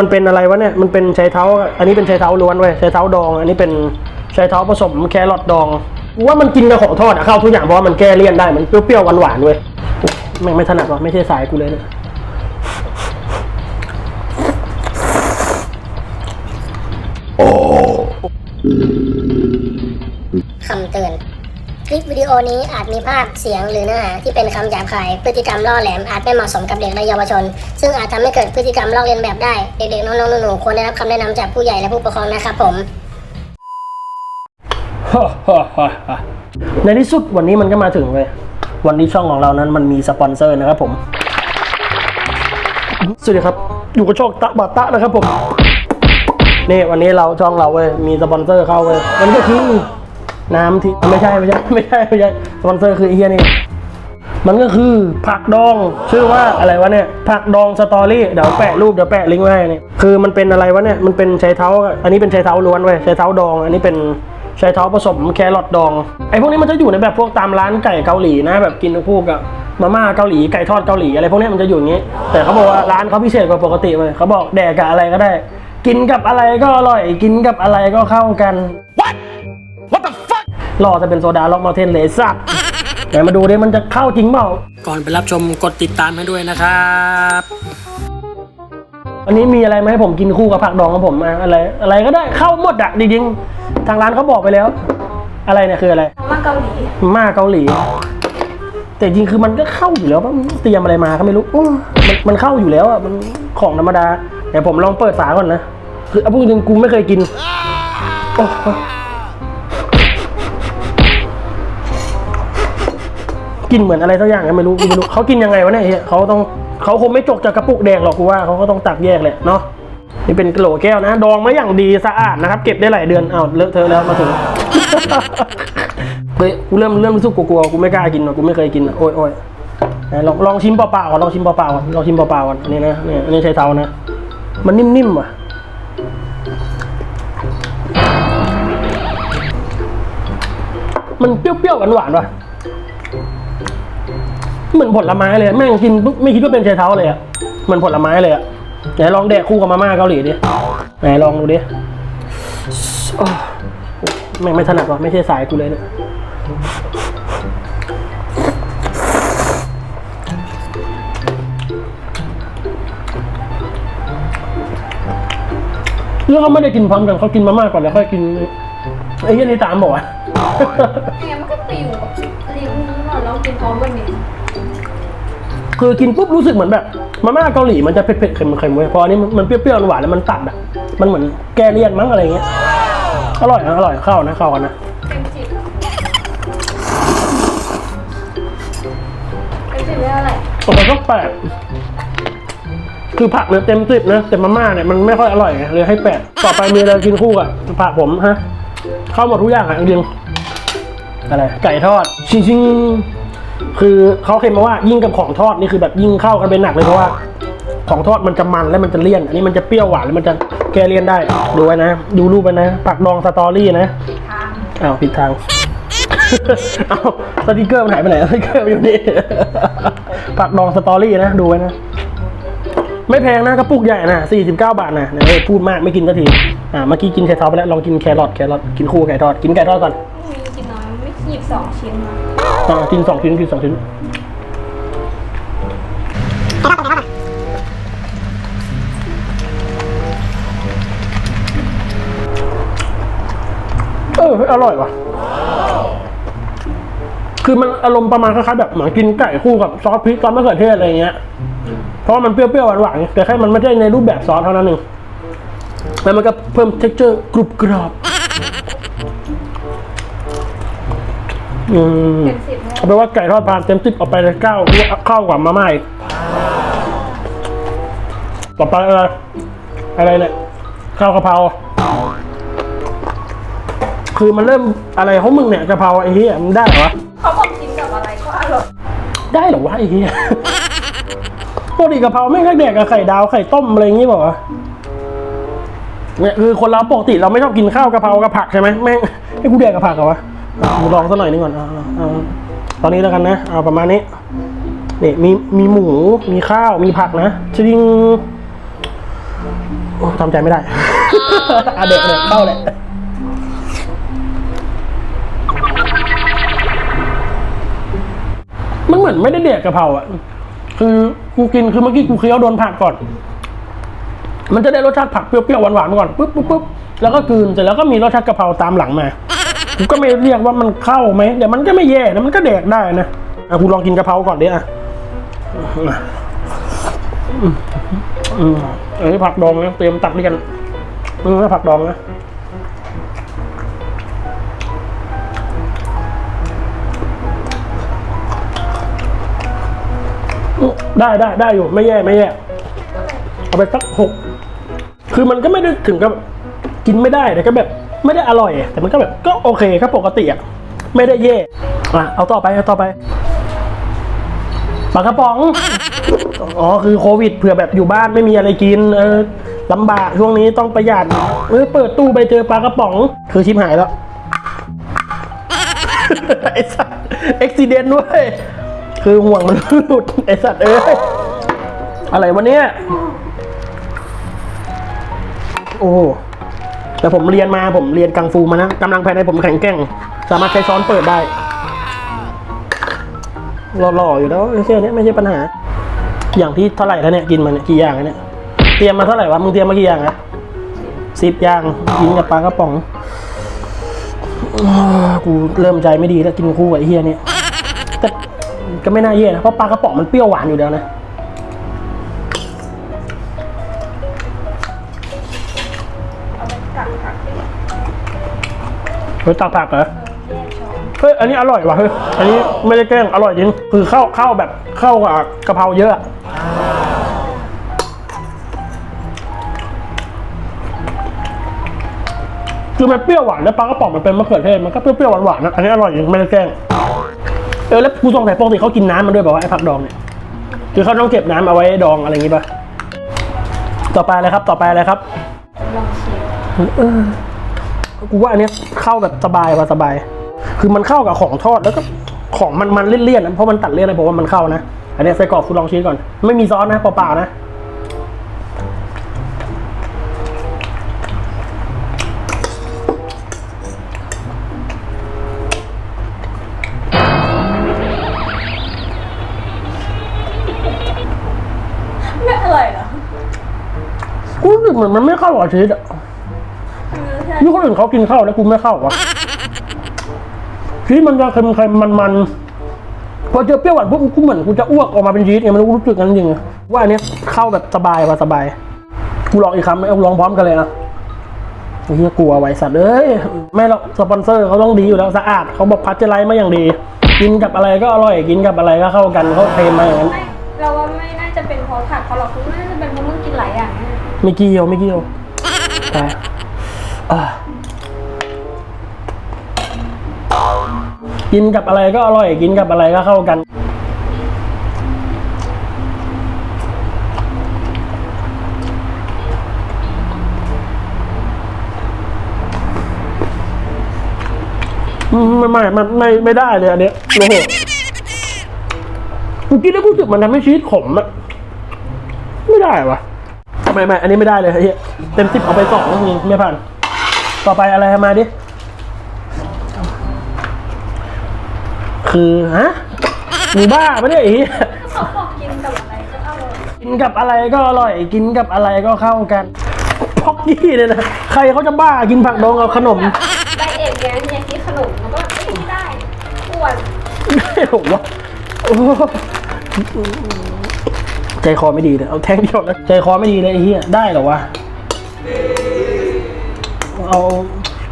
มันเป็นอะไรวะเนี่ย มันเป็นชายเท้า อันนี้เป็นชายเท้าล้วนเว้ยชายเท้าดอง อันนี้เป็นชายเท้าผสมแครอทดองกูว่ามันกินกับของทอดอะเข้าทุกอย่างเพราะว่ามันแก้เลี่ยนได้ มันเปรี้ยวๆหวานๆเว้ยแม่งไม่ถนัดวะไม่ใช่สายกูเลยเนี่ยคำเตือนค ลิปวิดีโอนี้อาจมีภาพเสียงหรือเนื้อหาที่เป็นคำหยาบคาย พฤติกรรมล่อแหลมอาจไม่เหมาะสมกับเด็กและเยาวชน ซึ่งอาจทำให้เกิดพฤติกรรมลอกเลียนแบบได้ เด็กๆ น้องๆหนูๆควรได้รับคำแนะนำจากผู้ใหญ่และผู้ปกครองนะครับผม ในที่สุดวันนี้มันก็มาถึงเว้ยวันนี้ช่องของเรานั้นมันมีสปอนเซอร์นะครับผม สวัสดีครับ อยู่กับช่องตะบะตะนะครับผม นี่วันนี้เราช่องเราเว้ยมีสปอนเซอร์เข้าเว้ยมันก็คือ น้ำที่ไม่ใช่ไม่ใช่ไม่ใช่ไม่ใช่สปอนเซอร์คือไอ้เฮียนี่มันก็คือผักดองชื่อว่าอะไรวะเนี่ยผักดองสตอรี่เดี๋ยวแปะรูปเดี๋ยวแปะลิงก์ไว้ให้นี่ยคือมันเป็นอะไรวะเนี่ยมันเป็นชายเท้า อันนี้เป็นชายเท้าล้วนเว้ยชายเท้าดอง อันนี้เป็นชายเท้าผสมแครอทดองไอ้พวกนี้มันจะอยู่ในแบบพวกตามร้านไก่เกาหลีนะ แบบกินคู่กับมาม่าเกาหลีไก่ทอดเกาหลีอะไรพวกนี้มันจะอยู่อย่างนี้ แต่เขาบอกว่าร้านเขาพิเศษกว่าปกติเลยเขาบอกแดกกับอะไรก็ได้ กินกับอะไรก็อร่อย กินกับอะไรก็เข้ากัน what what the รอจะเป็นโซดาล็อกมาเทนเลยสัตว์ไหนมาดูดิมันจะเข้าจริงเปล่า ก่อนไปรับชมกดติดตามให้ด้วยนะครับวันนี้มีอะไรมาให้ผมกินคู่กับผักดองของผมมาอะไร อะไรก็ได้เข้าหมดอะจริงๆทางร้านเขาบอกไปแล้ว อะไรเนี่ยคืออะไรมาเกาหลีมาเกาหลี แต่จริงคือมันก็เข้าอยู่แล้วป่ะเตรียมอะไรมาก็ไม่รู้อื้อมันมันเข้าอยู่แล้วอะมันของธรรมดาเดี๋ยวผมลองเปิดฝาก่อนนะคือเอาพูดจริงๆกูไม่เคยกินโอ้ กินเหมือนอะไรสักอย่างก็ไม่รู้กูไม่รู้เขากินยังไงวะเนี่ยเฮียเขาต้องเขาคงไม่จกจากกระปุกแดงหรอกกูว่าเขาก็ต้องตักแยกแหละเนาะนี่เป็นกระโหลกแก้วนะ ดองมาอย่างดีสะอาดนะครับ เก็บได้หลายเดือนอ้าวเลอะเทอะแล้วมาถึงเฮ้ยกูเริ่มเริ่มรู้สึกกลัวๆกูไม่กล้ากินหรอกกูไม่เคยกินโอ้ยโอ้ยลองลองชิมเปล่าๆก่อนลองชิมเปล่าๆก่อนลองชิมเปล่าๆก่อนอันนี้นะเนี่ยอันนี้ใช้เท้านะ มันนิ่มๆว่ะมันเปรี้ยวๆหวานๆว่ะ เหมือนผลไม้เลยแม่งกินปุ๊บไม่คิดว่าเป็นชาเท้าเลยอะเหมือนผลไม้เลยอะไหนลองแดกคู่กับมาม่าเกาหลีดิไหนลองดูดิโอ้แม่งไม่ถนัดว่ะไม่ใช่สายกูเลยเนี่ยเรื่องเขาไม่ได้กินพร้อมกันเขากินมาม่าก่อนแล้วค่อยกินไอ้เหี้ยนี่ตามบอกว่าวะยังไงมันก็ไปอยู่กับลิ้นเราเรากินพร้อมกันนี่ คือกินปุ๊บรู้สึกเหมือนแบบมาม่าเกาหลีมันจะเผ็ดๆเค็มๆเว้ยพออันนี้มันเปรี้ยวๆหวานแล้วมันตัดอะมันเหมือนแกเลี่ยนมั้งอะไรเงี้ยอร่อยนะอร่อยเข้านะเข้ากันนะเต็มสิบเต็มสิบได้อะไรตกไปก็แปดคือผักเนี่ยเต็มสิบนะแต่มาม่าเนี่ยมันไม่ค่อยอร่อยเลยให้แปดต่อไปมีอะไรกินคู่กับผักผมฮะ เข้าหมดทุกอย่างอะจริงอะไรไก่ทอด ชิงๆ คือเขาเคลมมาว่ายิ่งกับของทอดนี่คือแบบยิ่งเข้ากันเป็นหนักเลยเพราะว่า ของทอดมันจะมันแล้วมันจะเลี่ยน อันนี้มันจะเปรี้ยวหวานแล้วมันจะแก้เลี่ยนได้ดูไว้นะ ดูรูปไว้นะผักดองสตอรี่นะทางอ้าวผิดทางอ้าวสติกเกอร์มันหายไปไหนสติกเกอร์มันอยู่นี่ผักดองสตอรี่นะดูไว้นะไม่แพงนะกระปุกใหญ่นะ49 บาทนะเฮ้ยพูดมากไม่กินสักทีอ่าเมื่อกี้กินไข่ทอดไปแล้วลองกินแครอทแครอทกินคู่ไก่ทอดกินไก่ทอดก่อนมีกินน้อยไม่ หยิบสองชิ้นมาอ่ากินสองชิ้นกินสองชิ้นเอออร่อยว่ะ คือมันอารมณ์ประมาณคล้ายๆแบบเหมือนกินไก่คู่กับซอสพริกซอสมะเขือเทศอะไรเงี้ย เพราะว่ามันเปรี้ยวๆหวานๆแต่แค่มันไม่ได้ในรูปแบบซอสเท่านั้นเองแล้วมันก็เพิ่ม t e x t อร์กรุบกรอบ อืมเต็มสิบได้เอาไปนว่าไก่ทอดพานเต็มสิบออกไปเลยเก้าเข้ากว่ามาม่าอีกต่อไปอะไรอะไรเนี่ยข้าวกะเพราคือมันเริ่มอะไรของมึงเนี่ยกะเพราไอ้เหี้ยมันได้เหรอวะเขาบอกกินกับอะไรก็อร่อยได้เหรอวะไอ้เหี้ยปกติกะเพราไม่งก็แดกกับไข่ดาวไข่ต้มอะไรอย่างงี้เปล่าวะเนี่ยคือคนเราปกติเราไม่ชอบกินข้าวกะเพรากับผักใช่ไหมแม่งให้กูแดกกับผักเหรอวะอะกู ลองสักหน่อยนึงก่อนเอาเอาตอนนี้แล้วกันนะเอาประมาณนี้นี่มีมีหมูมีข้าวมีผักนะจริงโอ้ทำใจไม่ได้อะเด็กเด็กเข้าเลยมันเหมือนไม่ได้เด็กกะเพราอะ คือกูกินคือเมื่อกี้กูเคี้ยวโดนผักก่อน มันจะได้รสชาติผักเปรี้ยวๆหวานๆมาก่อนปุ๊บปุ๊บปุ๊บแล้วก็กลืนเสร็จแล้วก็มีรสชาติกะเพราตามหลังมา กูก็ไม่เรียกว่ามันเข้าไหมแต่มันก็ไม่แย่นะมันก็แดกได้นะอะกูลองกินกะเพราก่อนดิอะอืมอืมอันนี้ผักดองนะเตรียมตักด้วยกันอืมผักดองนะได้ได้ได้อยู่ไม่แย่ไม่แย่เอาไปสักหกคือมันก็ไม่ได้ถึงกับกินไม่ได้แต่ก็แบบ ไม่ได้อร่อย แต่มันก็แบบก็โอเคก็ปกติอะไม่ได้แย่อะเอาต่อไปเอาต่อไปปลากระป๋อง อ๋อ คือโควิดเผื่อแบบอยู่บ้านไม่มีอะไรกิน เออลำบากช่วงนี้ต้องประหยัดเออเปิดตู้ไปเจอปลากระป๋อง คือชิบหายแล้ว ไอสัตว์เอ็กซิเดนด้วย คือห่วงมันหลุด ไอสัตว์เอ้ย อะไรวะเนี่ย โอ้ แต่ผมเรียนมาผมเรียนกังฟูมานะกำลังภายในผมแข็งแกร่ง สามารถใช้ช้อนเปิดได้หล่อๆอยู่แล้วแค่นี้ยไม่ใช่ปัญหา อย่างที่เท่าไหร่แล้วเนี่ยกินมาเนี่ยกี่อย่างเนี่ยเตรียมมาเท่าไหร่วะมึงเตรียมมากี่อย่างอะสิบอย่างกินกับปลากระป๋องกูเริ่มใจไม่ดีแล้วกินคู่กับไอ้เฮียเนี่ยแต่ก็ไม่น่าเย่นะเพราะปลากระป๋องมันเปรี้ยวหวานอยู่แล้วนะ เฮ้ยตักผักเหรอเฮ้ยอันนี้อร่อยว่ะเฮ้ยอันนี้ไม่ได้แกล้งอร่อยจริงคือเข้าเข้าแบบเข้ากับกะเพราเยอะคือมันเปรี้ยวหวานแล้วปลากระป๋องมันเป็นมะเขือเทศมันก็เปรี้ยวหวานๆนนะอันนี้อร่อยจริงไม่ได้แกล้งเออแล้วกูสงสัยปกติเขากินน้ำมันด้วยแบบว่าไอ้ผักดองเนี่ยคือเขาต้องเก็บน้ำเอาไว้ดองอะไรอย่างงี้ป่ะต่อไปอะไรครับ ต่อไปอะไรครับลองชิมเออ กูว่าอันเนี้ยเข้าแบบสบายว่าสบาย คือมันเข้ากับของทอดแล้วก็ของมันมันเลี่ยนๆนะเพราะมันตัดเลี่ยนเลยผมว่ามันเข้านะอันเนี้ยไส้กรอกคุณลองชี้ก่อน ไม่มีซอสนะเปล่าๆนะไม่อร่อยเหรอกูรู้สึกเหมือนมันไม่เข้ากับชีสอะเออใช่ นี่คนอื่นเขากินเข้าแล้วกูไม่เข้าวะชีสมันจะเค็มๆมันๆพอเจอเปรี้ยวหวานปุ๊บกูเหมือนกูจะอ้วกออกมาเป็นชีสไงมันรู้สึกกันจริงๆว่าอันเนี้ยเข้าแบบสบายว่าสบายกูลองอีกคำไหมเอาลองพร้อมกันเลยนะไอ้เฮียกลัวไว้สัตว์เอ้ยไม่หรอกสปอนเซอร์เขาต้องดีอยู่แล้วสะอาดเขาบอกพัชเจอร์ไลท์มาอย่างดี กินกับอะไรก็อร่อยกินกับอะไรก็เข้ากันเขาเทมาอย่างนั้นไม่เราว่าไม่น่าจะเป็นเพราะผักเขาหรอกคือน่าจะเป็นเพราะมึงกินหลายอย่างแน่ไม่เกี่ยวไม่เกี่ยวไปอะ กินกับอะไรก็อร่อย กินกับอะไรก็เข้ากัน ไม่ไม่ไม่ไม่ได้เลยอันเนี้ยโอ้โหกูกินแล้วรู้สึกมันทำให้ชีสขมอะไม่ได้วะไม่ไม่อันนี้ไม่ได้เลยไอ้เหี้ยเต็มสิบเอาไปสองนี่ไม่ผ่าน ต่อไปอะไรมาดิ คือฮะหมูบ้าปะเนี่ยไอ้เหี้ยเขาบอกกินกับอะไรก็อร่อยกินกับอะไรก็อร่อย กินกับอะไรก็เข้ากันพอกกี้เลยนะ ใครเขาจะบ้ากินผักดองกับขนม ได้เอกไงที่อยากกินขนมมันก็เอ้ยไม่ได้อ้วนได้หรอวะโอ้ใจคอไม่ดีเลยเอาแท่งเดียวแล้วใจคอไม่ดีเลยไอ้เหี้ยได้เหรอวะ เอา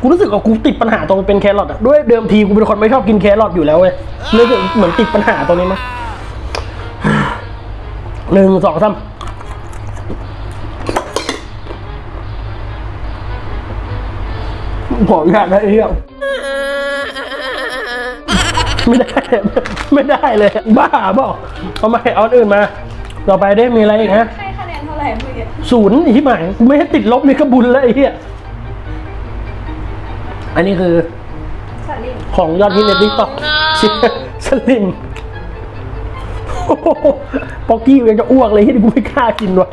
กูรู้สึกว่ากูติดปัญหาตรงเป็นแครอทอะด้วยเดิมทีกูเป็นคนไม่ชอบกินแครอทอยู่แล้วเว้ยรู้สึกเหมือนติดปัญหาตรงนี้มั้ยหนึ่งสองสามขออนุญาตนะไอ้เหี้ยไม่ได้ ไม่ได้เลย บ้าเปล่าเอามาเอาอันอื่นมา ต่อไปได้มีอะไรอีกฮะให้คะแนนเท่าไหร่เมื่อกี้ศูนย์อีกที่หมายกูไม่ให้ติดลบนี่ก็บุญแล้วไอ้เหี้ย อันนี้คือสลิมของยอดฮิตในติ๊กต็อกสลิมโอ้โหป๊อกกี้ยังจะอ้วกเลยที่กูไม่กล้ากินว่ะ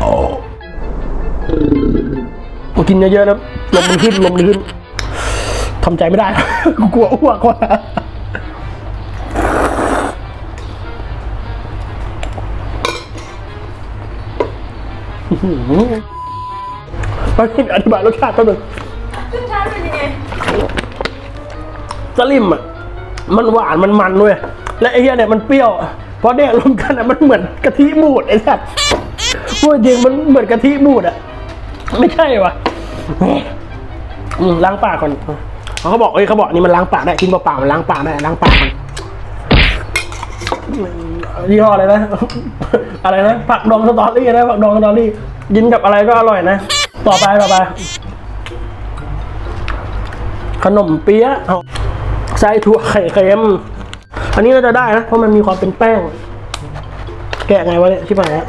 โอ้กินเยอะๆแล้วลมมันขึ้นลมมันขึ้นทำใจไม่ได้ กูกลัวอ้วกว่ะอื้อหือไปอธิบายรสชาติแป๊บนึง รสชาติเป็นยังไง สลิมอะมันหวานมันมันด้วยและไอ้เหี้ยเนี่ยมันเปรี้ยวพอแดกรวมกันอะมันเหมือนกะทิบูดไอ้สัสพูดจริงมันเหมือนกะทิบูดอะไม่ใช่วะล้างปากก่อนเขาบอกเอ้ยเขาบอกนี่มันล้างปากได้กินเปล่าๆมันล้างปากได้ล้างปากมันยี่ห้ออะไรนะ อะไรนะผักดองสตอรี่นะผักดองสตอรี่กินกับอะไรก็อร่อยนะ ต่อไปต่อไป ขนมเปี๊ยะเอาไส้ถั่วไข่เค็ม อันนี้น่าจะได้นะ เพราะมันมีความเป็นแป้ง แกะไงวะเนี่ยชิบหายแล้ว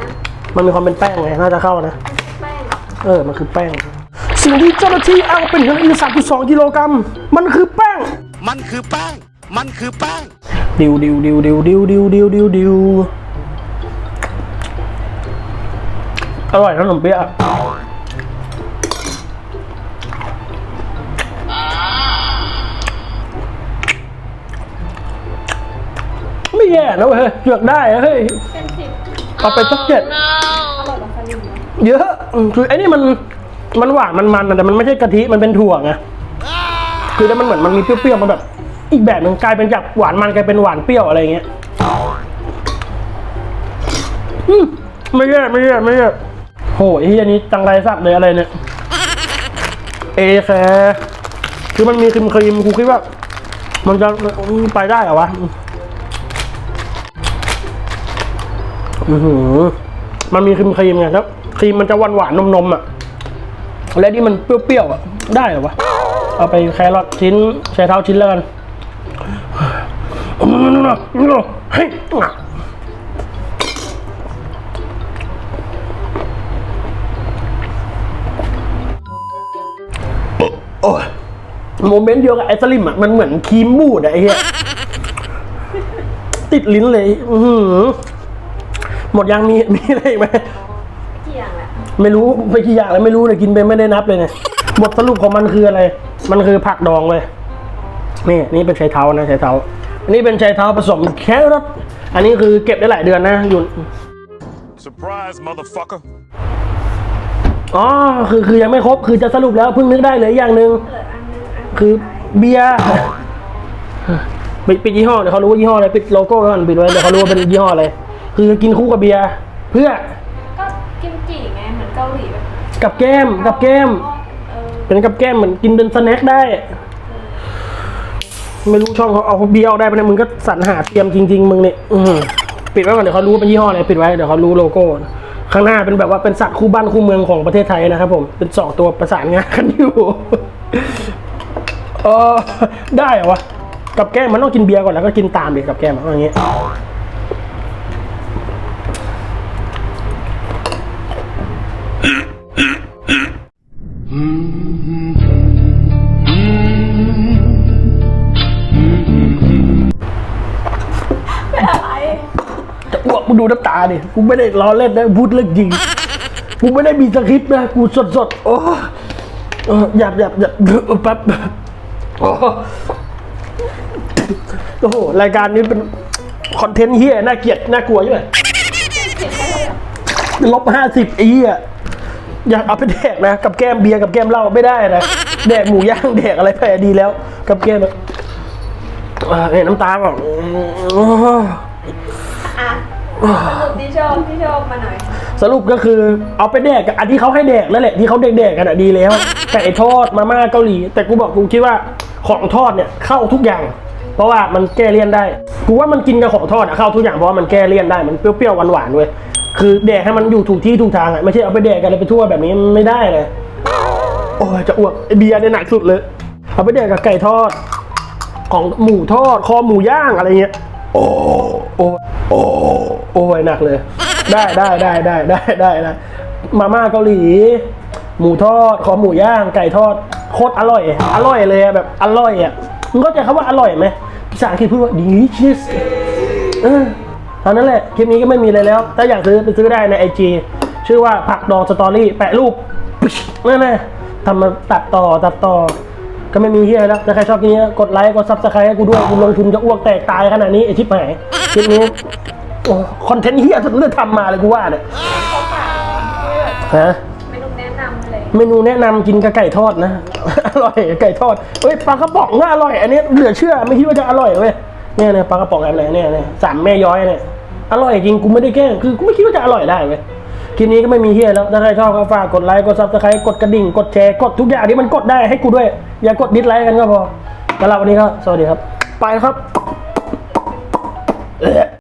มันมีความเป็นแป้งไงน่าจะเข้านะแป้งเออ มันคือแป้ง สิ่งที่เจ้าหน้าที่อ้างเป็นเฮโรอีน3.2กิโลกรัม มันคือแป้ง มันคือแป้ง มันคือแป้ง ดิวดิวดิวดิวดิวดิวดิวดิวดิวอร่อยนะขนมเปี๊ยะ ไม่แย่นะเว้ยเลือกได้นะเฮ้ยเป็นสิบเอาไปสักเจ็ดอร่อยกว่าสลิมนะเยอะอืมคือไอ้นี่มันมันหวานมันมันอะแต่มันไม่ใช่กะทิมันเป็นถั่วไงคือแล้วมันเหมือนมันมีเปรี้ยวๆมันแบบ อีกแบบหนึ่งกลายเป็นจากหวานมันกลายเป็นหวานเปรี้ยวอะไรอย่างเงี้ยอืมไม่แย่ไม่แย่ไม่แย่โหไอ้ที่อันนี้จังไรสักเลยอะไรเนี่ยเอแคร์คือมันมีครีมครีมกูคิดว่า มันจะอืมไปได้เหรอวะ อือหือ มันมีครีมครีมไงครับครีมมันจะหวานหวานนมนมอะ และนี่มันเปรี้ยวๆอะ ได้เหรอวะ เอาไปแครอทชิ้นใช้เท้าชิ้นแล้วกันเฮ้ยโอ้ยโมเมนต์เดียวกับไอ้สลิมอะ มันเหมือนครีมบูดอะไอ้เหี้ยติดลิ้นเลย อือ หือหมดยังมีมีอะไรอีกไหมเกี่ยงแหละไม่รู้ไม่กี่อย่างเลยไม่รู้เลยกินไปไม่ได้นับเลยเนี่ยบทสรุปของมันคืออะไร มันคือผักดองเลยนี่นี่เป็นชายเท้านะชายเท้าอันนี้เป็นชายเท้าผสมแครอทอันนี้คือเก็บได้หลายเดือนนะอยู่ surprise motherfucker อ๋อคือคือยังไม่ครบคือจะสรุปแล้วเพิ่งนึกได้เลยอย่างหนึ่งเหลืออันนึงอันคือเบียร์ปิดปิดยี่ห้อเดี๋ยวเขารู้ว่ายี่ห้ออะไรปิดโลโก้ไว้ก่อนปิดไว้เดี๋ยวเขารู้ว่าเป็นยี่ห้ออะไร คือกินคู่กับเบียร์เพื่อก็กิมจิไงเหมือนเกาหลีแบบกับแก้มกับแก้ม เออเป็นกับแก้มเหมือนกินเป็นสแน็คได้ ไม่รู้ช่องเขาเอาเบียร์ออกได้ปะเนี่ยมึงก็สรรหาเตรียมจริง ๆ มึงเนี่ยอื้อหือปิดไว้ก่อนเดี๋ยวเขารู้ว่าเป็นยี่ห้ออะไรปิดไว้เดี๋ยวเขารู้โลโก้ ข้างหน้าเป็นแบบว่าเป็นสัตว์คู่บ้านคู่เมืองของประเทศไทยนะครับผมเป็นสองตัวประสานงานกันอยู่ เออได้เหรอวะกับแก้มมันต้องกินเบียร์ก่อนแล้วก็กินตามดิกับแก้มอะไรอย่างเงี้ยาดิกูไม่ได้ล้อเล่นนะพูดเรื่องจริงกูไม่ได้มีสคริปต์นะกูสดสดๆโอ้อหยับหยับหยับแป๊บโอ้โหรายการนี้เป็นคอนเทนต์เฮียน่าเกลียดน่ากลัวอยู่เลยเขียนแค่เลยเหรอลบห้าสิบอ้เหี้ยอยากเอาไปแดกนะ กับแก้มเบียร์กับแก้มเหล้าไม่ได้นะแดกหมูย่างแดกอะไรไปดีแล้ว กับแก้มแบบอ่าเห็นน้ำตาแบบอะ สรุปที่ชอบที่ชอบมาหน่อย สรุปก็คือเอาไปแดกกับอันที่เขาให้แดกนั่นแหละที่เขาแดกๆกันอะดีแล้วไก่ทอดมาม่าเกาหลี แต่กูบอกกูคิดว่าของทอดเนี่ยเข้าทุกอย่าง เพราะว่ามันแก้เลี่ยนได้ กูว่ามันกินกับของทอดอะเข้าทุกอย่างเพราะว่ามันแก้เลี่ยนได้มันเปรี้ยวๆหวานๆด้วยคือแดกให้มันอยู่ถูกที่ถูกทางอะไม่ใช่เอาไปแดกกันเลยไปทั่วแบบนี้ไม่ได้เลยโอ้ยจะอ้วกไอเบียร์เนี่ยหนักสุดเลย เอาไปแดกกับไก่ทอด ของหมูทอดคอหมูย่างอะไรเงี้ย โอ้โอ้โอ้โอ้ยหนักเลย ได้ได้ได้ได้ได้ได้ได้มาม่าเกาหลี หมูทอดคอหมูย่าง ไก่ทอด โคตรอร่อย อร่อยเลยอะแบบอร่อยอะมึงเข้าใจคำว่าอร่อยไหมภาษาอังกฤษพูดว่า delicious เออเท่านั้นแหละ คลิปนี้ก็ไม่มีอะไรแล้ว ถ้าอยากซื้อไปซื้อได้ในไอจีชื่อว่าผักดองสตอรี่แปะรูปนั่นแหละทำมาตัดต่อตัดต่อ ก็ไม่มีเฮียแล้วถ้าใครชอบคลิปนี้กดไลค์กดซับสไครต์ให้กูด้วยกูลงทุนจะอ้วกแตกตายขนาดนี้ไอชิปหายคลิปนี้โอ้คอนเทนต์เฮียสุดเลือกทำมาเลยกูว่าเนี่ยเขาฝากที่แบบฮะเมนูแนะนำเลยเมนูแนะนำกินกับไก่ทอดนะ อร่อยไก่ทอดเอ้ยปลากระป๋องก็อร่อย อันนี้เหลือเชื่อไม่คิดว่าจะอร่อยเว้ยเนี่ยเนี่ยปลากระป๋องแบบไหนเนี่ยเนี่ยสามแม่ย้อยเนี่ยอร่อยจริงกูไม่ได้แกล้งคือกูไม่คิดว่าจะอร่อยได้เว้ย คลิปนี้ก็ไม่มีเฮียแล้ว ถ้าใครชอบก็ฝากกดไลค์ กดซับสไครต์กดกระดิ่ง กดแชร์ กดทุกอย่างที่มันกดได้ให้กูด้วย อย่ากดดิสไลค์กันก็พอสำหรับวันนี้ก็สวัสดีครับ ไปครับ